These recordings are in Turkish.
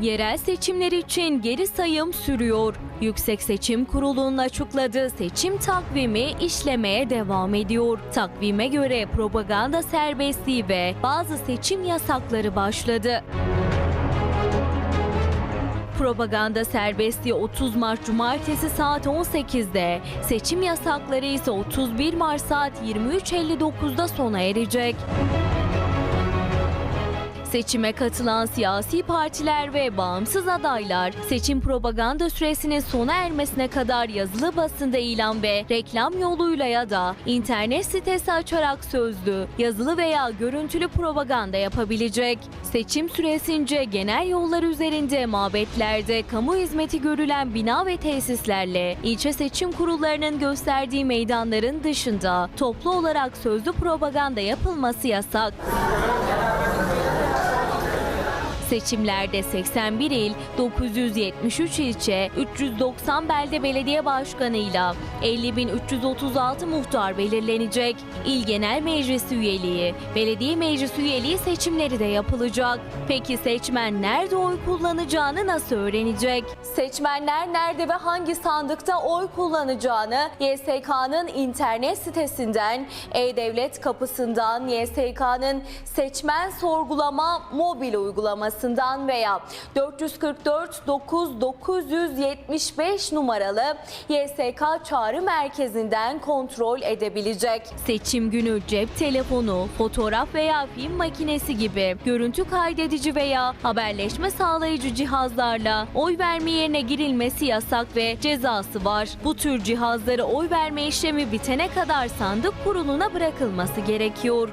Yerel seçimler için geri sayım sürüyor. Yüksek Seçim Kurulu'nun açıkladığı seçim takvimi işlemeye devam ediyor. Takvime göre propaganda serbestliği ve bazı seçim yasakları başladı. Propaganda serbestliği 30 Mart Cumartesi saat 18'de, seçim yasakları ise 31 Mart saat 23.59'da sona erecek. Seçime katılan siyasi partiler ve bağımsız adaylar seçim propaganda süresinin sona ermesine kadar yazılı basında ilan ve reklam yoluyla ya da internet sitesi açarak sözlü, yazılı veya görüntülü propaganda yapabilecek. Seçim süresince genel yollar üzerinde mabetlerde kamu hizmeti görülen bina ve tesislerle ilçe seçim kurullarının gösterdiği meydanların dışında toplu olarak sözlü propaganda yapılması yasak. Seçimlerde 81 il, 973 ilçe, 390 belde belediye başkanıyla 50.336 muhtar belirlenecek. İl Genel Meclisi üyeliği, belediye meclis üyeliği seçimleri de yapılacak. Peki seçmen nerede oy kullanacağını nasıl öğrenecek? Seçmenler nerede ve hangi sandıkta oy kullanacağını YSK'nın internet sitesinden, E-Devlet kapısından, YSK'nın seçmen sorgulama mobil uygulamasından veya 444 9 975 numaralı YSK çağrı merkezinden kontrol edebilecek. Seçim günü cep telefonu, fotoğraf veya film makinesi gibi görüntü kaydedici veya haberleşme sağlayıcı cihazlarla oy verme yerine girilmesi yasak ve cezası var. Bu tür cihazları oy verme işlemi bitene kadar sandık kuruluna bırakılması gerekiyor.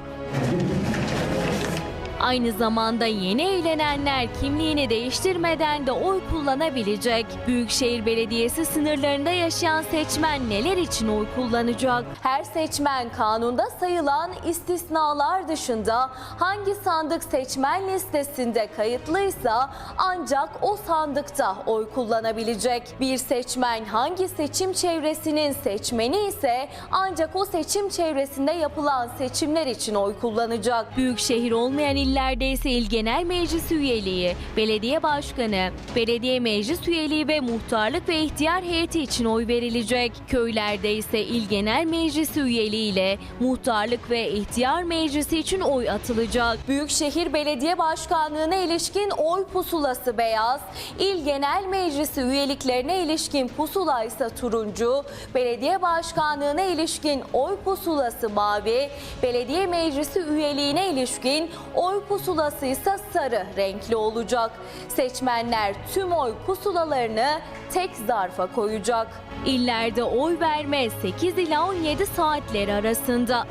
Aynı zamanda yeni evlenenler kimliğini değiştirmeden de oy kullanabilecek. Büyükşehir Belediyesi sınırlarında yaşayan seçmen neler için oy kullanacak? Her seçmen kanunda sayılan istisnalar dışında hangi sandık seçmen listesinde kayıtlıysa ancak o sandıkta oy kullanabilecek. Bir seçmen hangi seçim çevresinin seçmeni ise ancak o seçim çevresinde yapılan seçimler için oy kullanacak. Büyükşehir olmayan illerde ise il genel meclis üyeliği, belediye başkanı, belediye meclis üyeliği ve muhtarlık ve ihtiyar heyeti için oy verilecek. Köylerde ise il genel meclisi üyeliği ile muhtarlık ve ihtiyar meclisi için oy atılacak. Büyükşehir Belediye Başkanlığı'na ilişkin oy pusulası beyaz, il genel meclisi üyeliklerine ilişkin pusula ise turuncu, belediye başkanlığına ilişkin oy pusulası mavi, belediye meclisi üyeliğine ilişkin pusulası ise sarı renkli olacak. Seçmenler tüm oy pusulalarını tek zarfa koyacak. İllerde oy verme 8 ila 17 saatleri arasında.